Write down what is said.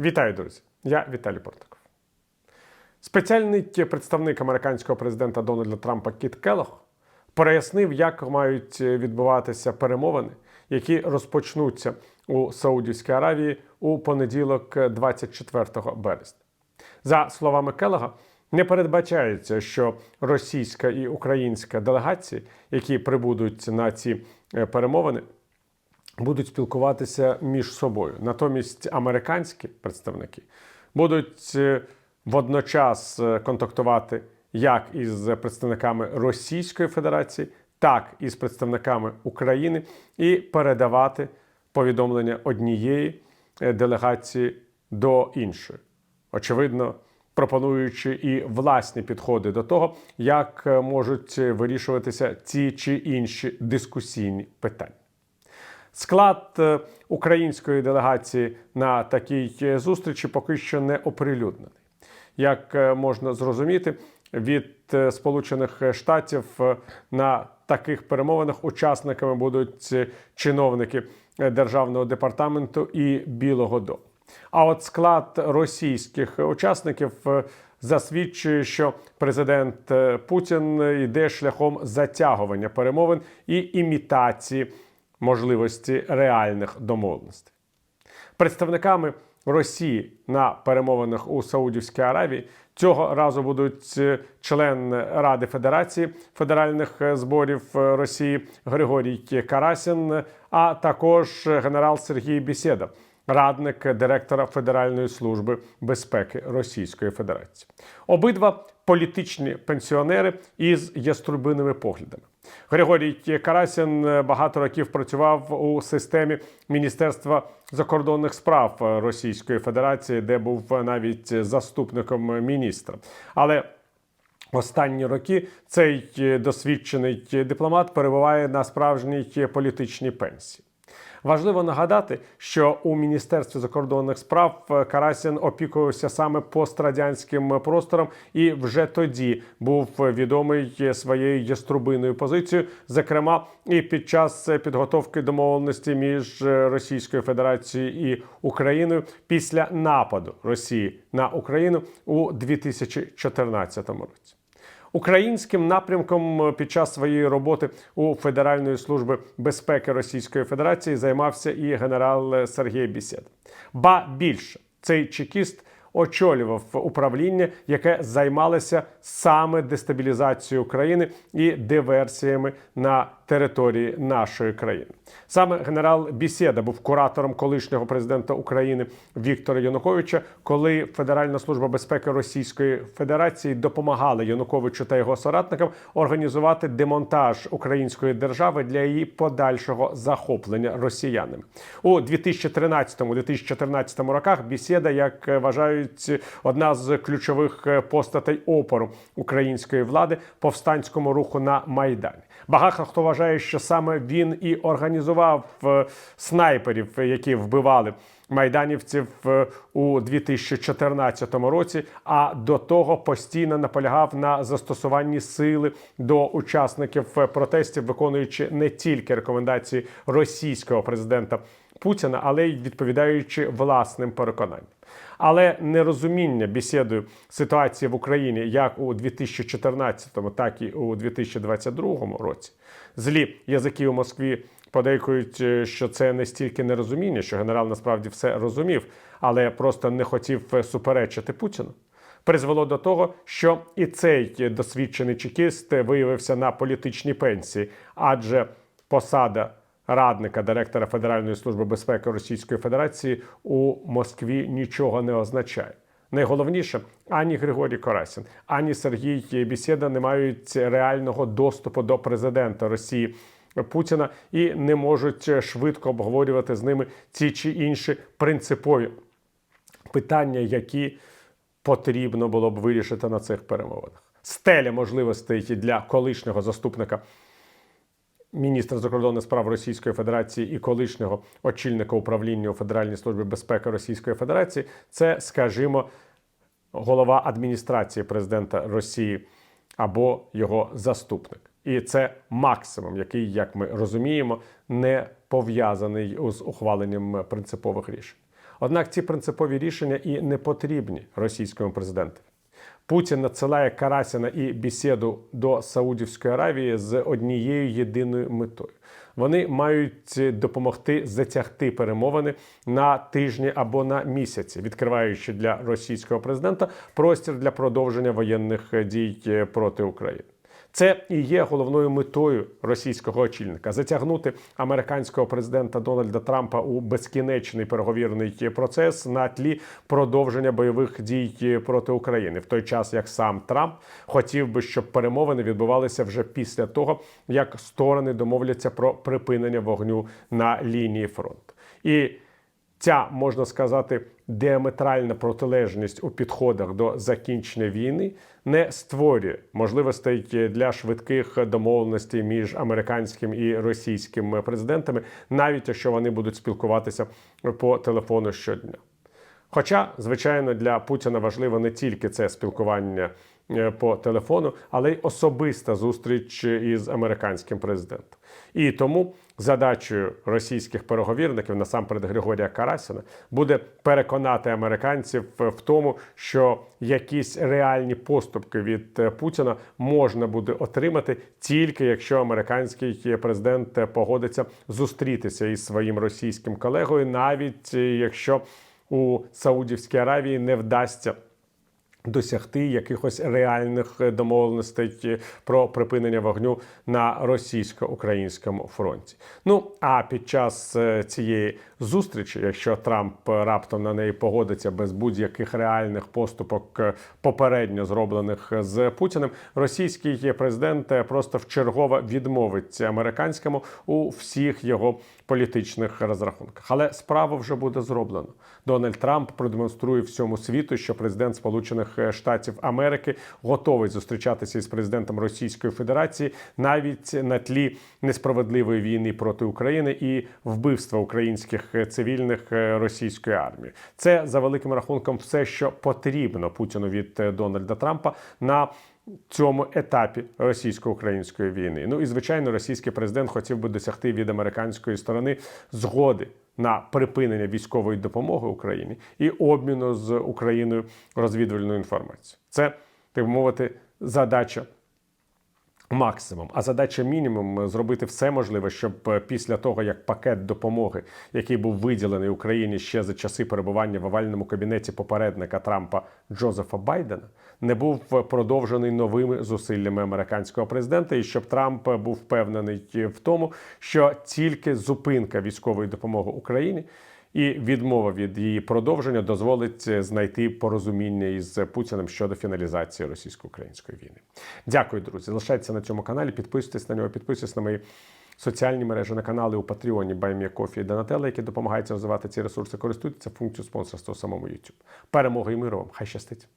Вітаю, друзі! Я Віталій Портаков. Спеціальний представник американського президента Дональда Трампа Кіт Келлог пояснив, як мають відбуватися перемовини, які розпочнуться у Саудівській Аравії у понеділок, 24 березня. За словами Келлога, не передбачається, що російська і українська делегації, які прибудуть на ці е, перемовини, будуть спілкуватися між собою. Натомість американські представники будуть е, водночас е, контактувати як із представниками Російської Федерації, так і з представниками України, і передавати повідомлення однієї е, делегації до іншої. Очевидно, пропонуючи і власні підходи до того, як можуть вирішуватися ці чи інші дискусійні питання. Склад е, української делегації на такій е, зустрічі поки що не оприлюднений. Як е, можна зрозуміти, від Сполучених Штатів на таких перемовинах учасниками будуть чиновники Державного департаменту і Білого Дому. А от склад російських учасників засвідчує, що президент Путін йде шляхом затягування перемовин і імітації можливості реальних домовленостей. Представниками Росії на перемовинах у Саудівській Аравії цього разу будуть е, член Ради Федерації федеральних е, зборів е, Росії Григорій Карасін, а також генерал Сергій Бісєда, радник директора Федеральної служби безпеки Російської Федерації. Обидва політичні пенсіонери із яструбиними поглядами. Григорій Карасін багато років працював у системі Міністерства закордонних справ Російської Федерації, де був навіть заступником міністра. Але Останні роки цей досвідчений дипломат перебуває на справжній політичній пенсії. Важливо нагадати, що у Міністерстві закордонних справ Карасін опікувався саме пострадянським простором і вже тоді був відомий своєю яструбиною позицією, зокрема і під час підготовки домовленості між Російською Федерацією і Україною після нападу Росії на Україну у 2014 році. Українським напрямком під час своєї роботи у Федеральної служби безпеки Російської Федерації займався і генерал Сергій Бісєд. Ба більше цей чекіст очолював управління, яке займалося саме дестабілізацією України і диверсіями на території нашої країни. Саме генерал Бісєда був куратором колишнього президента України Віктора Януковича, коли Федеральна служба безпеки Російської Федерації допомагала Януковичу та його соратникам організувати демонтаж української держави для її подальшого захоплення росіянами у 2013-2014 роках. Бісєда, як вважають, одна з ключових постатей опору української влади повстанському руху на майдані. Багато хто вважає, що саме він і організував е, снайперів, які вбивали майданівців е, у 2014 році. А до того постійно наполягав на застосуванні сили до учасників е, протестів, виконуючи не тільки рекомендації російського президента Путіна, але й відповідаючи власним переконанням. Але нерозуміння бесідою ситуації в Україні як у 2014, так і у 2022 році. Злі язики у Москві подейкують, е, що це не стільки нерозуміння, що генерал насправді все розумів, але просто не хотів суперечити Путіну. Призвело до того, що і цей досвідчений чекіст виявився на політичній пенсії, адже посада радника директора Федеральної служби безпеки Російської Федерації у Москві нічого не означає. Найголовніше, ані Григорій Корасін, ані Сергій Бісєда не мають реального доступу до президента Росії Путіна і не можуть швидко обговорювати з ними ці чи інші принципові питання, які потрібно було б вирішити на цих перемовинах. Стеля можливостей для колишнього заступника міністра закордонних справ Російської Федерації і колишнього очільника управління у Федеральній службі безпеки Російської Федерації це, скажімо, голова адміністрації президента Росії або його заступник. І це максимум, який, як ми розуміємо, не пов'язаний з ухваленням принципових рішень. Однак ці принципові рішення і не потрібні російському президенту. Путін надсилає Карасіна і бесіду до Саудівської Аравії з однією єдиною метою. Вони мають допомогти затягти перемовини на тижні або на місяці, відкриваючи для російського президента простір для продовження воєнних дій проти України. Це і є головною метою російського очільника затягнути американського президента Дональда Трампа у безкінечний переговірний процес на тлі продовження бойових дій проти України, в той час як сам Трамп хотів би, щоб перемовини відбувалися вже після того, як сторони домовляться про припинення вогню на лінії фронту. І Ця можна сказати діаметральна протилежність у підходах до закінчення війни не створює можливостей для швидких домовленостей між американським і російським президентами, навіть якщо вони будуть спілкуватися по телефону щодня. Хоча, звичайно, для Путіна важливо не тільки це спілкування е, по телефону, але й особиста зустріч із американським президентом. І тому задачею російських переговірників, насамперед Григорія Карасіна, буде переконати американців в тому, що якісь реальні поступки від е, Путіна можна буде отримати тільки якщо американський президент погодиться зустрітися із своїм російським колегою, навіть е, якщо у Саудівській Аравії не вдасться. Досягти якихось реальних домовленостей про припинення вогню на російсько-українському фронті. Ну а під час е, цієї зустрічі, якщо Трамп раптом на неї погодиться без будь-яких реальних поступок е, попередньо зроблених з Путіним, російський президент просто вчергово відмовить американському у всіх його політичних розрахунках. Але справа вже буде зроблено. Дональд Трамп продемонструє всьому світу, що президент Сполучених Штатів Америки готовий зустрічатися із президентом Російської Федерації навіть на тлі несправедливої війни проти України і вбивства українських цивільних російської армії. Це за великим рахунком все, що потрібно Путіну від Дональда Трампа на Цьому етапі російсько-української війни. Ну і звичайно, російський президент хотів би досягти від американської сторони згоди на припинення військової допомоги Україні і обміну з Україною розвідувальною інформацією. Це так мовити задача. Максимум, а задача мінімум зробити все можливе, щоб після того як пакет допомоги, який був виділений Україні ще за часи перебування в овальному кабінеті попередника Трампа Джозефа Байдена, не був продовжений новими зусиллями американського президента, і щоб Трамп був впевнений в тому, що тільки зупинка військової допомоги Україні. І відмова від її продовження дозволить знайти порозуміння із Путіним щодо фіналізації російсько-української війни. Дякую, друзі. Залишайтеся на цьому каналі, підписуйтесь на нього, підписуйтесь на мої соціальні мережі, на канали у Патреоні, Баймія і Донателла, які допомагають розвивати ці ресурси. Користуйтеся функцією спонсорства у самому YouTube. Перемоги і миру вам! Хай щастить!